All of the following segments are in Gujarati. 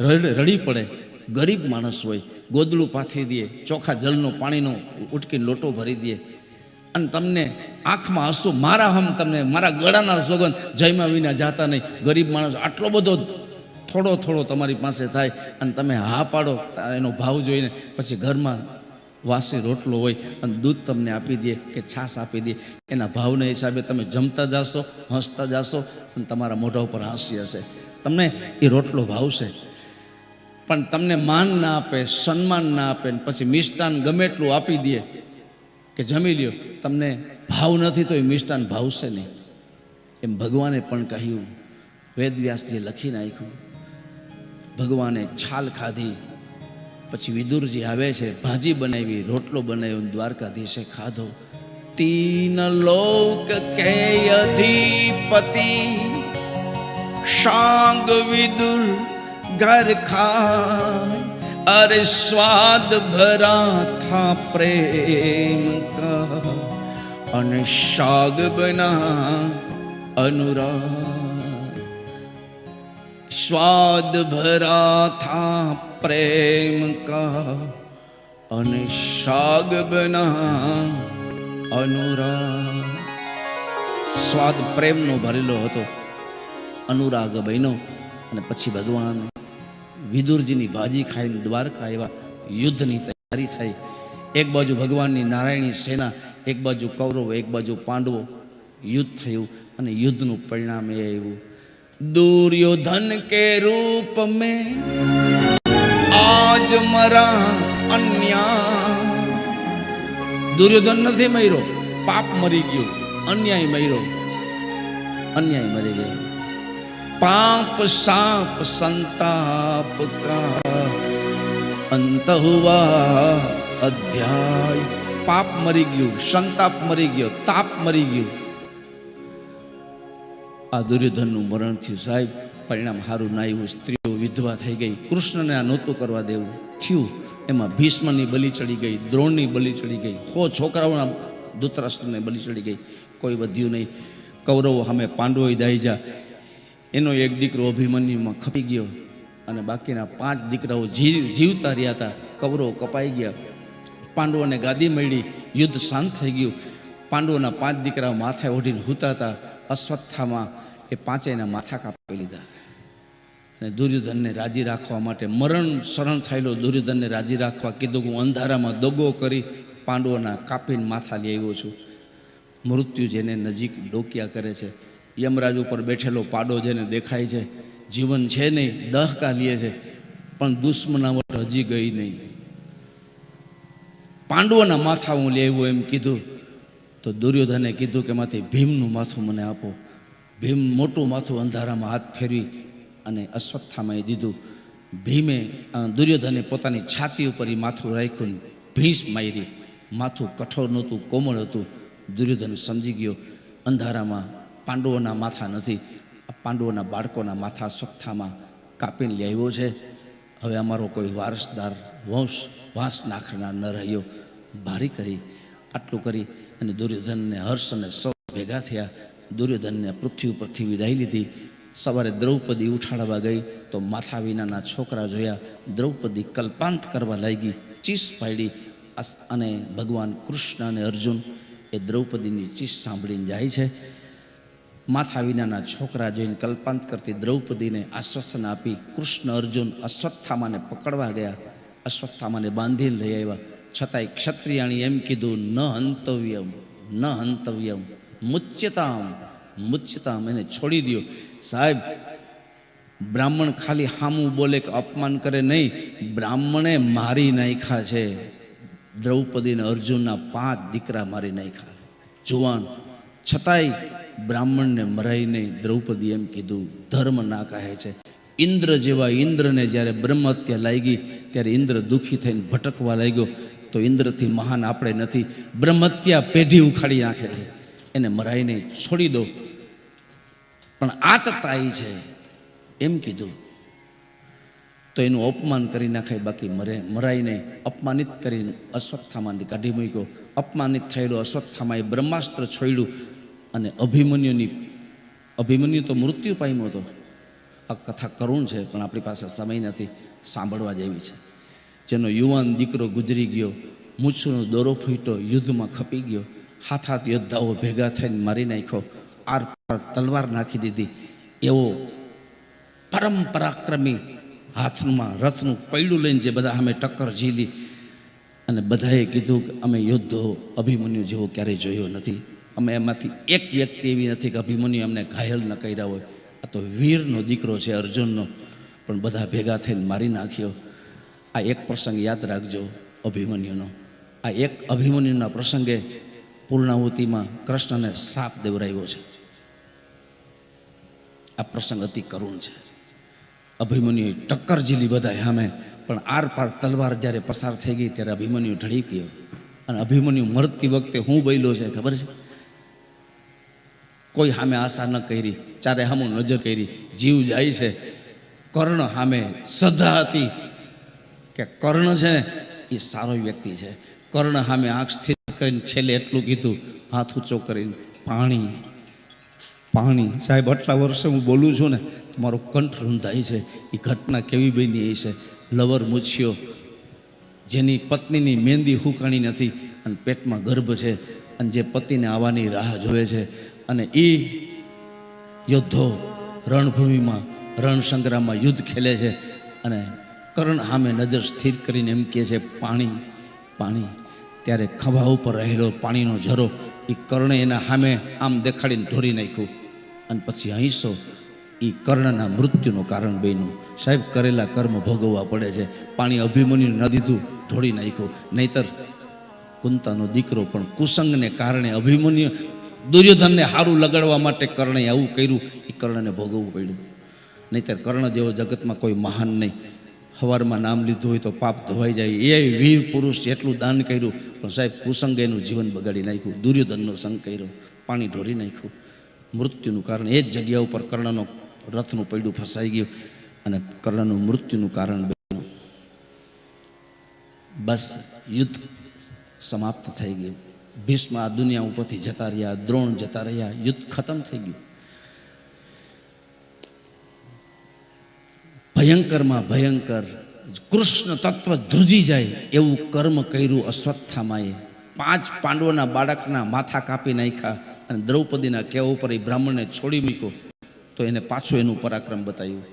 રડ રડી પડે. ગરીબ માણસ હોય, ગોદડું પાથરી દે, ચોખા જલનો પાણીનો ઉટકીને લોટો ભરી દે. અને તમને આંખમાં હસું મારા હમ તમને, મારા ગળાના સોગંદ જયમાં વિના જાતા નહીં. ગરીબ માણસ આટલો બધો થોડો થોડો તમારી પાસે થાય અને તમે હા પાડો એનો ભાવ જોઈને પછી ઘરમાં વાસી રોટલો હોય અને દૂધ તમને આપી દે કે છાશ આપી દે. એના ભાવના હિસાબે તમે જમતા જાશો, હસતા જાશો અને તમારા મોઢા ઉપર હાંસી હશે. તમને એ રોટલો ભાવશે. પણ તમને માન ના આપે, સન્માન ના આપે ને પછી મિષ્ટાન ગમે એટલું આપી દે કે જમી લ્યો. તમને ભાવ નથી તો એ મિષ્ટાન ભાવશે નહીં. એમ ભગવાને પણ કહ્યું વેદવ્યાસજીએ લખી નાખ્યું, ભગવાને છાલ ખાધી, પછી વિદુરજી આવે છે, ભાજી બનાવી, રોટલો બનાવ્યો દ્વારકાધીશે ખાધો. તીન લોક કે અધિપતિ, શાંગ વિદુર ઘર ખાય અરે સ્વાદ ભરા થા પ્રેમ કા અને શાગ બના અનુરાગ स्वाद भरा था प्रेम का અને શાગ બના અનુરાગ સ્વાદ પ્રેમનો ભરેલો હતો અનુરાગ બન્યો અને પછી ભગવાન વિદુરજીની ભાજી ખાઈને દ્વારકા આવ્યા. યુદ્ધની તૈયારી થઈ. એક બાજુ ભગવાનની નારાયણી સેના, એક બાજુ કૌરવો, એક બાજુ પાંડવો યુદ્ધ થયું અને યુદ્ધનું પરિણામ એ આવ્યું. દુર્યોધન કે રૂપ મેં આજ મરા અન્યા. દુર્યોધન નથી મર્યો, પાપ મરી ગયો, અન્યાય મર્યો, અન્યાય મરી ગયો. પાપ સાપ સંતાપ કા અંત હુવા અધ્યાય પાપ મરી ગયું સંતાપ મરી ગયો તાપ મરી ગયું આ દુર્યોધનનું મરણ થયું સાહેબ, પરિણામ સારું ના આવ્યું, સ્ત્રીઓ વિધવા થઈ ગઈ, કૃષ્ણને આ નહોતું કરવા દેવું, થયું, એમાં ભીષ્મની બલિ ચડી ગઈ, દ્રોણની બલિ ચડી ગઈ, હો છોકરાઓના ધૂતરાષ્ટ્રને બલી ચડી ગઈ, કોઈ વધ્યું નહીં, કૌરવો સામે પાંડવો દાઈજા એનો એક દીકરો અભિમન્યુમાં ખપી ગયો અને બાકીના પાંચ દીકરાઓ જીવ જીવતા રહ્યા હતા. કવરો કપાઈ ગયા. પાંડવોને ગાદી મળી. યુદ્ધ શાંત થઈ ગયું. પાંડવોના પાંચ દીકરાઓ માથે ઓઢીને હૂતા હતા. અશ્વત્થામાં એ પાંચેયના માથા કાપી લીધા. અને દુર્યોધનને રાજી રાખવા માટે મરણ શરણ થયેલો દુર્યોધનને રાજી રાખવા કીધું હું અંધારામાં દગો કરી પાંડવોના કાપીને માથા લઈ આવ્યો છું. મૃત્યુ જેને નજીક ડોક્યા કરે છે. યમરાજ ઉપર બેઠેલો પાડો જેને દેખાય છે, જીવન છે નહીં, દહ કાલીએ છે, પણ દુશ્મનાવટ હજી ગઈ નહીં. પાંડવોના માથા હું લેવું એમ કીધું, તો દુર્યોધને કીધું કે માથી ભીમનું માથું મને આપો. ભીમ મોટું માથું અંધારામાં હાથ ફેરવી અને અશ્વત્થામાં દીધું. ભીમે દુર્યોધને પોતાની છાતી ઉપર એ માથું રાખ્યું ભીંસ મારી. માથું કઠોર નહોતું, કોમળ હતું. દુર્યોધન સમજી ગયો, અંધારામાં પાંડવોના માથા નથી, આ પાંડવોના બાળકોના માથા અશ્વત્થામાં કાપીને લેવો છે. હવે અમારો કોઈ વારસદાર વંશ, વાંસ નાખનાર ન રહ્યો. ભારી કરી, આટલું કરી અને દુર્યોધનને હર્ષ અને સૌ ભેગા થયા. દુર્યોધનને પૃથ્વી ઉપરથી વિદાય લીધી. સવારે દ્રૌપદી ઉઠાડવા ગઈ તો માથા વિનાના છોકરા જોયા. દ્રૌપદી કલ્પાંત કરવા લાગી, ચીસ પાડી અને ભગવાન કૃષ્ણ અને અર્જુન એ દ્રૌપદીની ચીસ સાંભળીને જાય છે. માથા વિનાના છોકરા જોઈને કલ્પાંત કરતી દ્રૌપદીને આશ્વાસન આપી કૃષ્ણ અર્જુન અશ્વત્થામાને પકડવા ગયા. અશ્વત્થામાને બાંધીને લઈ આવ્યા. છતાંય ક્ષત્રિયાણી એમ કીધું, ન હંતવ્યમ ન હંતવ્યમ, મુચ્યતામ મુચ્યતામ. એને છોડી દ્યો. સાહેબ, બ્રાહ્મણ ખાલી હામું બોલે કે અપમાન કરે નહીં, બ્રાહ્મણે મારી નાખ્યા છે. દ્રૌપદીને અર્જુનના પાંચ દીકરા મારી નાખ્યા. જુવાન, છતાંય બ્રાહ્મણને મરાઈને દ્રૌપદી એમ કીધું, ધર્મ ના કહે છે. ઇન્દ્ર જેવા ઇન્દ્રને જ્યારે બ્રહ્મ હત્યા લાગી, ત્યારે ઇન્દ્ર દુઃખી થઈને ભટકવા લાગ્યો. તો ઇન્દ્રથી મહાન આપણે નથી. બ્રહ્મત્યા પેઢી ઉખાડી નાખે છે. એને મરાઈને છોડી દો. પણ આતતાઈ છે. એમ કીધું. તો એનું અપમાન કરી નાખાય, બાકી મરે, મરાય નહીં. અપમાનિત કરીને અશ્વત્થામાની કાઢી મૂક્યો. અપમાનિત થયેલો અશ્વત્થામાએ બ્રહ્માસ્ત્ર છોડ્યું. અને અભિમન્યુની, અભિમન્યુ તો મૃત્યુ પામ્યો હતો. આ કથા કરુણ છે, પણ આપણી પાસે સમય નથી, સાંભળવા જેવી છે. જેનો યુવાન દીકરો ગુજરી ગયો, મૂછનો દોરો ફૂટ્યો, યુદ્ધમાં ખપી ગયો હાથ હાથ યોદ્ધાઓ ભેગા થઈને મારી નાખ્યો આર પાર તલવાર નાખી દીધી. એવો પરમ પરાક્રમી હાથમાં રથનું પૈડું લઈને જે બધા અમે ટક્કર ઝીલી અને બધાએ કીધું કે અમે યોદ્ધો અભિમન્યુ જેવો ક્યારેય જોયો નથી. અમે એમાંથી એક વ્યક્તિ એવી નથી કે અભિમન્યુ અમને ઘાયલ ન કર્યા હોય. આ તો વીરનો દીકરો છે, અર્જુનનો. પણ બધા ભેગા થઈને મારી નાખ્યો. આ એક પ્રસંગ યાદ રાખજો અભિમન્યુનો. આ એક અભિમન્યુના પ્રસંગે પૂર્ણાહુતિમાં કૃષ્ણને શ્રાપ દેવરાયો છે. આ પ્રસંગ અતિ કરુણ છે. અભિમન્યુએ ટક્કર ઝીલી બધા સામે, પણ આર પાર તલવાર જ્યારે પસાર થઈ ગઈ ત્યારે અભિમન્યુ ઢળી ગયો. અને અભિમન્યુ મરતી વખતે હું બયલો છે, ખબર છે? કોઈ સામે આશા ન કરી, ચારે સામું નજર કરી, જીવ જાય છે. કર્ણ સામે શ્રદ્ધા હતી કે કર્ણ છે ને, એ સારો વ્યક્તિ છે. કર્ણ સામે આંખ સ્થિર કરીને છેલ્લે એટલું કીધું, હાથ ઊંચો કરીને પાણી પાણી. સાહેબ, આટલા વર્ષે હું બોલું છું ને, મારો કંઠ રૂંધાય છે. એ ઘટના કેવી બની એ છે. લવર મૂછ્યો. જેની પત્નીની મહેંદી હુકાણી નથી અને પેટમાં ગર્ભ છે. અને જે પતિને આવવાની રાહ જોવે છે. અને એ યોદ્ધો રણભૂમિમાં રણ સંગ્રામમાં યુદ્ધ ખેલે છે અને કર્ણ સામે નજર સ્થિર કરીને એમ કહે છે, પાણી પાણી. ત્યારે ખભા ઉપર રહેલો પાણીનો ઝરો એ કર્ણે એના સામે આમ દેખાડીને ધોરી નાખ્યું. અને પછી અહીંસો એ કર્ણના મૃત્યુનું કારણ બન્યું. સાહેબ, કરેલા કર્મ ભોગવવા પડે છે. પાણી અભિમન્યુ ન દીધું, ઢોળી નાખ્યું. નહીતર કુંતાનો દીકરો પણ કુસંગને કારણે અભિમન્યુ દુર્યોધનને સારું લગાડવા માટે કર્ણે આવું કર્યું, એ કર્ણને ભોગવવું પડ્યું. નહીતર કર્ણ જેવો જગતમાં કોઈ મહાન નહીં. હવારમાં નામ લીધું હોય તો પાપ ધોવાઈ જાય. એ વીર પુરુષ એટલું દાન કર્યું, પણ સાહેબ કુસંગે એનું જીવન બગાડી નાખ્યું. દુર્યોધનનો સંગ કર્યો, પાણી ઢોરી નાખ્યું. મૃત્યુનું કારણ એ જ જગ્યા ઉપર કર્ણનો રથનું પૈડું ફસાઈ ગયું અને કર્ણનું મૃત્યુનું કારણ બન્યું. બસ યુદ્ધ સમાપ્ત થઈ ગયું. ભીષ્મ આ દુનિયા ઉપરથી જતા રહ્યા, દ્રોણ જતા રહ્યા, યુદ્ધ ખતમ થઈ ગયું. ભયંકરમાં ભયંકર કૃષ્ણ તત્વ ધ્રુજી જાય એવું કર્મ કર્યું અશ્વત્થામાએ. પાંચ પાંડવોના બાળકના માથા કાપી નાખ્યા અને દ્રૌપદીના કહેવા ઉપર એ બ્રાહ્મણને છોડી મૂક્યો તો એને પાછું એનું પરાક્રમ બતાવ્યું.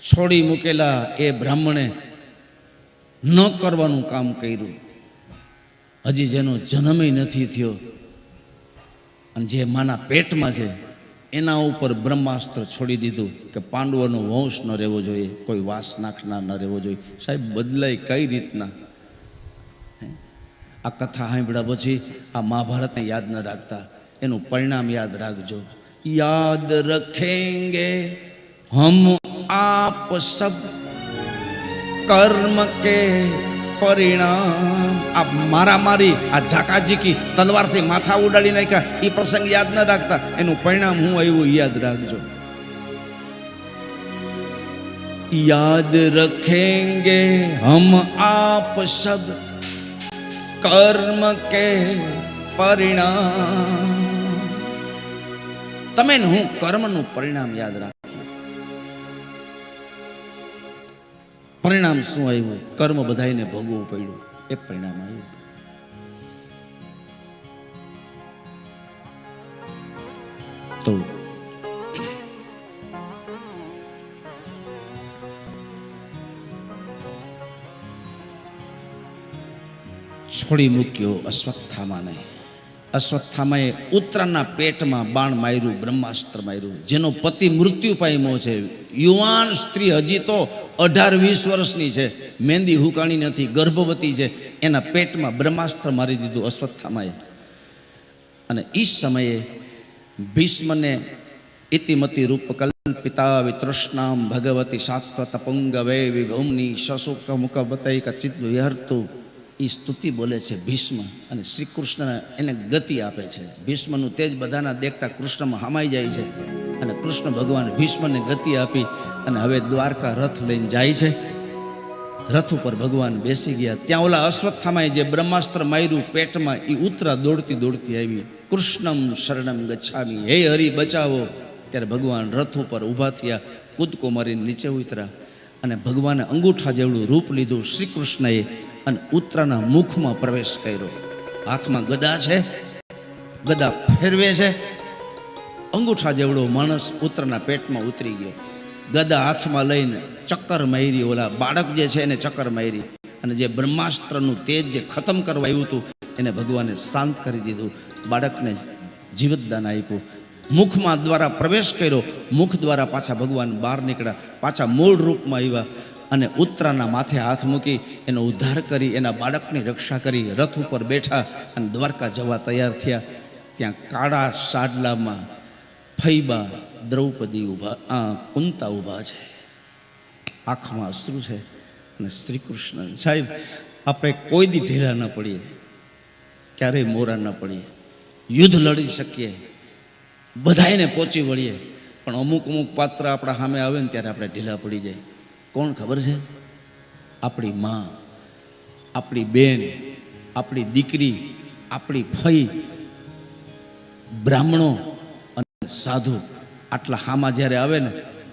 છોડી મૂકેલા એ બ્રાહ્મણે ન કરવાનું કામ કર્યું. હજી જેનો જન્મય નથી થયો અને જે માના પેટમાં છે, એના ઉપર બ્રહ્માસ્ત્ર છોડી દીધું કે પાંડવોનો વંશ ન રહેવો જોઈએ, કોઈ વાસ નાખનાર ન રહેવો જોઈએ. સાહેબ, બદલાય કઈ રીતના? આ કથા સાંભળ્યા પછી આ મહાભારતને યાદ ન રાખતા, એનું પરિણામ યાદ રાખજો. યાદ રખેંગે હમ આપ સબ કર્મ કે પરિણામ. આ મારામારી આ ઝાકાઝીકી તલવારથી માથા ઉડાડી નાખ્યા. એ પ્રસંગ યાદ ન રાખતા. એનું પરિણામ હું આવ્યું, યાદ રાખજો. યાદ રખેંગે હમ આપ સબ કર્મ કે પરિણામ. તમે હું કર્મનું પરિણામ યાદ રાખીએ પરિણામ શું આવ્યું? કર્મ બધાને ભોગવવું પડ્યું. એ પરિણામ આવ્યું. તો છોડી મૂક્યો અશ્વત્થામાને. અશ્વત્થામાએ ઉત્તરાના પેટમાં બાણ માર્યું, બ્રહ્માસ્ત્ર માર્યું. જેનો પતિ મૃત્યુ પામ્યો છે. યુવાન સ્ત્રી હજી તો અઢાર, વીસ વર્ષની છે. મહેંદી હુકાણી નથી, ગર્ભવતી છે. એના પેટમાં બ્રહ્માસ્ત્ર મારી દીધું અશ્વત્થામાએ. અને એ સમયે ભીષ્મને ઇતિમતી રૂપ કલ્પિતા વિતૃષ્ણામ ભગવતી સાત્વત પુંગવે વિભૂમની શશુક મુખ બતૈક ચિત્ત વિહર્તુ એ સ્તુતિ બોલે છે ભીષ્મ અને શ્રી કૃષ્ણ એને ગતિ આપે છે. ભીષ્મનું તેજ બધાના દેખતા કૃષ્ણમાં હમાઈ જાય છે અને કૃષ્ણ ભગવાન ભીષ્મને ગતિ આપી અને હવે દ્વારકા રથ લઈને જાય છે. રથ ઉપર ભગવાન બેસી ગયા. ત્યાં ઓલા અશ્વત્થામાં જે બ્રહ્માસ્ત્ર માર્યું, પેટમાં એ ઉતરા દોડતી દોડતી આવી. કૃષ્ણમ શરણમ ગચ્છામી. હે હરિ, બચાવો. ત્યારે ભગવાન રથ ઉપર ઊભા થયા, કૂદકો મારીને નીચે ઉતર્યા અને ભગવાને અંગૂઠા જેવડું રૂપ લીધું. શ્રી કૃષ્ણએ અને ઉત્તરાના મુખમાં પ્રવેશ કર્યો. હાથમાં ગદા છે, ગદા ફેરવે છે. અંગૂઠા જેવડો માણસ ઉત્તરના પેટમાં ઉતરી ગયો. ગદા હાથમાં લઈને ચક્કર મારી, ઓલા બાળક જે છે એને ચક્કર મારી. અને જે બ્રહ્માસ્ત્રનું તેજ જે ખતમ કરવા આવ્યું હતું, એને ભગવાને શાંત કરી દીધું. બાળકને જીવતદાન આપ્યું. મુખમાં દ્વારા પ્રવેશ કર્યો. મુખ દ્વારા પાછા ભગવાન બહાર નીકળ્યા. પાછા મૂળ રૂપમાં આવ્યા. અને ઉત્તરાના માથે હાથ મૂકી એનો ઉદ્ધાર કરી, એના બાળકની રક્ષા કરી, રથ ઉપર બેઠા અને દ્વારકા જવા તૈયાર થયા. ત્યાં કાળા સાડલામાં ફૈબા દ્રૌપદી ઊભા આ કુંતા ઊભા છે. આંખમાં અશ્રુ છે અને શ્રી કૃષ્ણ સાહેબ, આપણે કોઈ દી ઢીલા ન પડીએ, ક્યારેય મોરા ન પડીએ. યુદ્ધ લડી શકીએ બધાને પહોંચી વળીએ. પણ અમુક અમુક પાત્ર આપણા સામે આવે ને ત્યારે આપણે ઢીલા પડી જાય. કોણ ખબર છે? આપણી માં, આપણી બેન, આપણી દીકરી, આપણી ફઈ, બ્રાહ્મણો અને સાધુ આટલા હામાં જ્યારે આવે ને,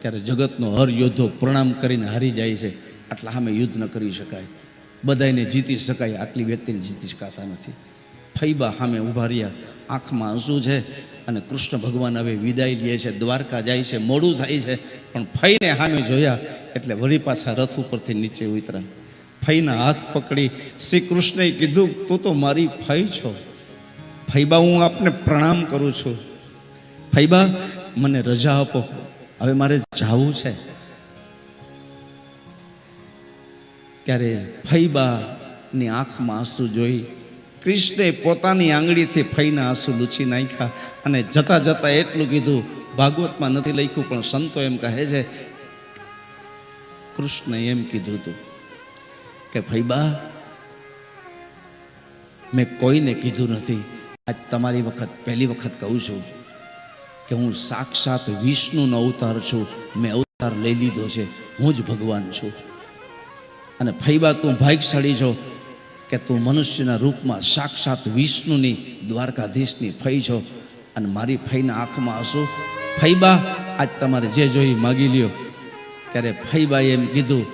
ત્યારે જગતનો હર યોદ્ધો પ્રણામ કરીને હારી જાય છે. આટલા સામે યુદ્ધ ન કરી શકાય. બધાને જીતી શકાય, આટલી વ્યક્તિને જીતી શકાતા નથી. ફૈબા સામે ઊભા રહ્યા. આંખમાં આંસુ છે અને કૃષ્ણ ભગવાન હવે વિદાય લે છે, દ્વારકા જાય છે, મોડું થાય છે, પણ ફઈને સામે જોયા એટલે વળી પાછા રથ ઉપરથી નીચે ઉતરા ફઈના હાથ પકડી શ્રી કૃષ્ણએ કીધું, તું તો મારી ફઈ છો. ફૈબા હું આપને પ્રણામ કરું છું. ફૈબા મને રજા આપો. હવે મારે જાવું છે. ત્યારે ફૈબાની આંખમાં આંસુ જોઈ કૃષ્ણે પોતાની આંગળીથી ફઈના આંસુ લૂછી નાખ્યા અને જતા જતા એટલું કીધું, ભાગવતમાં નથી લખ્યું, પણ સંતો એમ કહે છે, કૃષ્ણે એમ કીધું હતું કે ફૈબા મેં કોઈને કીધું નથી. આજ તમારી વખત, પહેલી વખત કહું છું કે હું સાક્ષાત વિષ્ણુનો અવતાર છું. મેં અવતાર લઈ લીધો છે. હું જ ભગવાન છું. અને ફૈબા તું ભાગશાળી છો. કે તું મનુષ્યના રૂપમાં સાક્ષાત વિષ્ણુની દ્વારકાધીશની ફઈ છો અને મારી ફઈના આંખમાં હશો. ફૈબા આજ તમારે જે જોઈ માગી લ્યો. ત્યારે ફૈબાએ એમ કીધું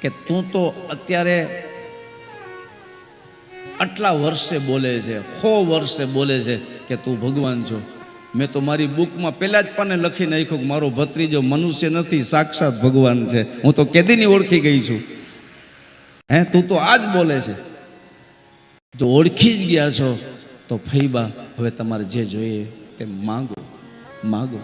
કે તું તો અત્યારે આટલા વર્ષે બોલે છે સો વર્ષે બોલે છે કે તું ભગવાન છો. મેં તો મારી બુકમાં પહેલાં જ પાને લખી નાખ્યું કે મારો ભત્રીજો મનુષ્ય નથી, સાક્ષાત ભગવાન છે. હું તો કેદીની ઓળખી ગઈ છું. હે, તું તો આ જ બોલે છે. જો ઓળખી જ ગયા છો, તો ફૈબા, હવે તમારે જે જોઈએ તે માગો માગો.